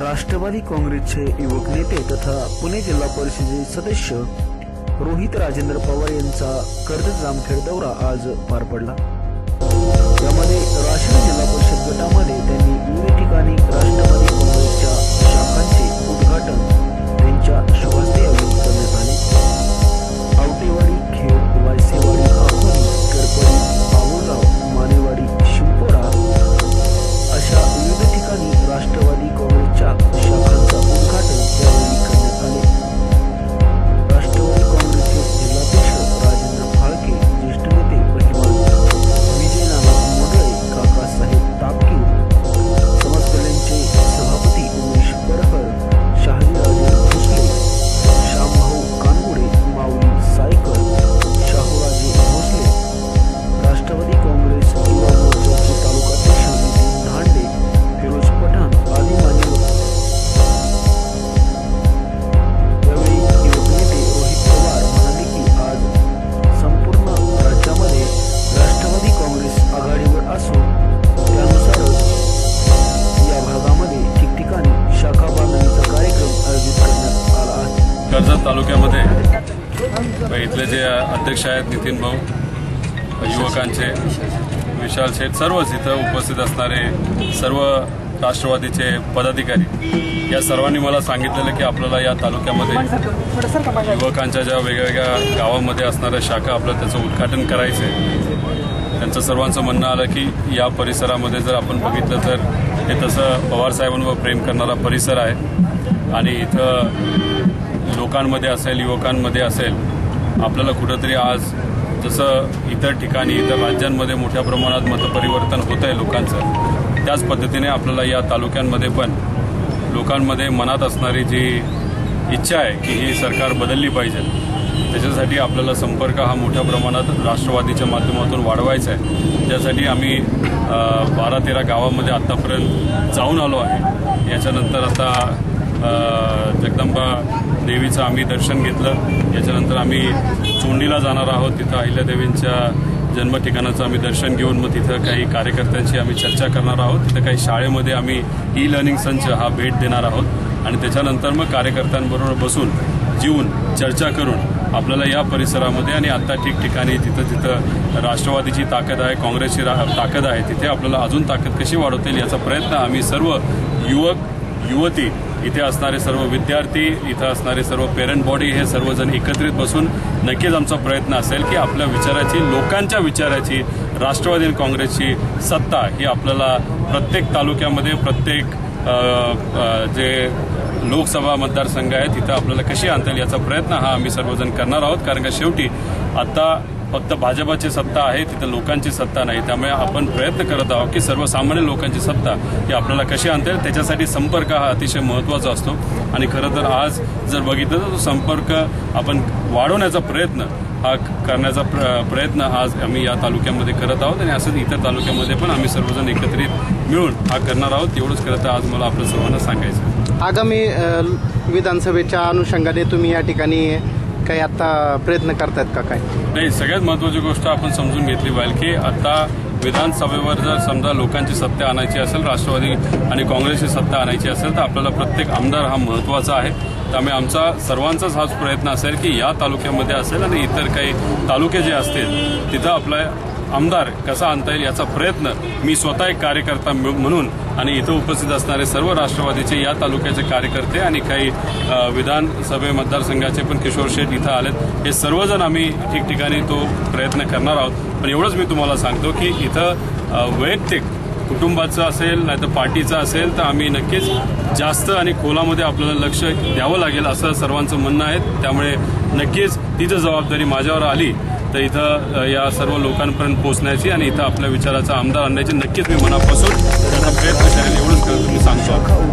राष्ट्रवादी काँग्रेसचे युवक नेते तथा पुणे जिल्हा परिषदेचे सदस्य रोहित राजेंद्र पवार यांचा कर्जत जामखेड दौरा आज पार पडला. यामध्ये राष्ट्रीय जिल्हा परिषद गटामध्ये त्यांनी विविध ठिकाणी राष्ट्रवादी काँग्रेसच्या शाखांचे तालुक्यामध्ये अध्यक्ष आहेत नितीन भाऊ युवकांचे विशाल शेठ सर्वच इथं उपस्थित असणारे सर्व राष्ट्रवादीचे पदाधिकारी. या सर्वांनी मला सांगितलेलं की आपल्याला या तालुक्यामध्ये युवकांच्या ज्या वेगवेगळ्या गावामध्ये असणाऱ्या शाखा आपल्याला त्याचं उद्घाटन करायचं आहे त्यांचं सर्वांचं म्हणणं आलं की या परिसरामध्ये जर आपण बघितलं तर हे तसं पवारसाहेबांवर प्रेम करणारा परिसर आहे. आणि इथं लोकांमध्ये असेल युवकांमध्ये असेल आपल्याला कुठंतरी आज जसं इतर ठिकाणी इतर राज्यांमध्ये मोठ्या प्रमाणात मतपरिवर्तन होत आहे लोकांचं त्याच पद्धतीने आपल्याला या तालुक्यांमध्ये पण लोकांमध्ये मनात असणारी जी इच्छा आहे की ही सरकार बदलली पाहिजे त्याच्यासाठी आपल्याला संपर्क हा मोठ्या प्रमाणात राष्ट्रवादीच्या माध्यमातून वाढवायचा आहे. त्यासाठी आम्ही बारा तेरा गावामध्ये आत्तापर्यंत जाऊन आलो आहे. याच्यानंतर आता जगदंबा देवीचं आम्ही दर्शन घेतलं. याच्यानंतर आम्ही चोंडीला जाणार आहोत. तिथं अहिल्यादेवींच्या जन्म ठिकाणाचं आम्ही दर्शन घेऊन मग तिथं काही कार्यकर्त्यांशी आम्ही चर्चा करणार आहोत. तिथं काही शाळेमध्ये आम्ही ई लर्निंग संच हा भेट देणार आहोत. आणि त्याच्यानंतर मग कार्यकर्त्यांबरोबर बसून जीवन चर्चा करून आपल्याला या परिसरामध्ये आणि आता ठिकठिकाणी तिथं तिथं राष्ट्रवादीची ताकद आहे काँग्रेसची रा- ताकद आहे तिथे आपल्याला अजून ताकद कशी वाढवता येईल याचा प्रयत्न आम्ही सर्व युवक युवती इथे असणारे सर्व विद्यार्थी इथं असणारे सर्व पेरेंट बॉडी हे सर्वजण एकत्रित बसून नक्कीच आमचा प्रयत्न असेल की आपल्या विचाराची लोकांच्या विचाराची राष्ट्रवादी आणि काँग्रेसची सत्ता ही आपल्याला प्रत्येक तालुक्यामध्ये प्रत्येक जे लोकसभा मतदारसंघ आहे तिथं आपल्याला कशी आणता येईल याचा प्रयत्न हा आम्ही सर्वजण करणार आहोत. कारण का शेवटी आता फक्त भाजपाची सत्ता आहे तिथं लोकांची सत्ता नाही. त्यामुळे आपण प्रयत्न करत आहोत की सर्वसामान्य लोकांची सत्ता ही आपल्याला कशी आणता येईल त्याच्यासाठी संपर्क हा अतिशय महत्त्वाचा असतो. आणि खरं तर आज जर बघितलं तर तो संपर्क आपण वाढवण्याचा प्रयत्न हा करण्याचा प्र प्रयत्न आज आम्ही या तालुक्यामध्ये करत आहोत आणि असंच इतर तालुक्यामध्ये पण आम्ही सर्वजण एकत्रित मिळून हा करणार आहोत. एवढंच करत आज मला आपल्या सर्वांना सांगायचं आगामी विधानसभेच्या अनुषंगाने तुम्ही या ठिकाणी काही आता प्रयत्न करतायत का काय? नाही सगळ्यात महत्वाची गोष्ट आपण समजून घेतली पाहिजे की आता विधानसभेवर जर समजा लोकांची सत्ता आणायची असेल राष्ट्रवादी आणि काँग्रेसची सत्ता आणायची असेल तर आपल्याला प्रत्येक आमदार हा महत्त्वाचा आहे. त्यामुळे आमचा सर्वांचाच हाच प्रयत्न असेल की या तालुक्यामध्ये असेल आणि इतर काही तालुके जे असतील तिथं आपला आमदार कसा आणता येईल याचा प्रयत्न मी स्वतः एक कार्यकर्ता म्हणून आणि इथं उपस्थित असणारे सर्व राष्ट्रवादीचे या तालुक्याचे कार्यकर्ते आणि काही विधानसभे मतदारसंघाचे पण किशोर शेठ इथं आलेत. हे सर्वजण आम्ही ठिकठिकाणी तो प्रयत्न करणार आहोत. पण एवढंच मी तुम्हाला सांगतो की इथं वैयक्तिक कुटुंबाचं असेल नाही तर पार्टीचं असेल तर आम्ही नक्कीच जास्त आणि खोलामध्ये आपल्याला लक्ष द्यावं लागेल असं सर्वांचं म्हणणं आहे. त्यामुळे नक्कीच ती जर जबाबदारी माझ्यावर आली. तर इथं या सर्व लोकांपर्यंत पोहोचण्याची आणि इथं आपल्या विचाराचा आमदार आणण्याची नक्कीच मी मनापासून त्याचा प्रयत्न करेल एवढंच करतो मी सांगतो.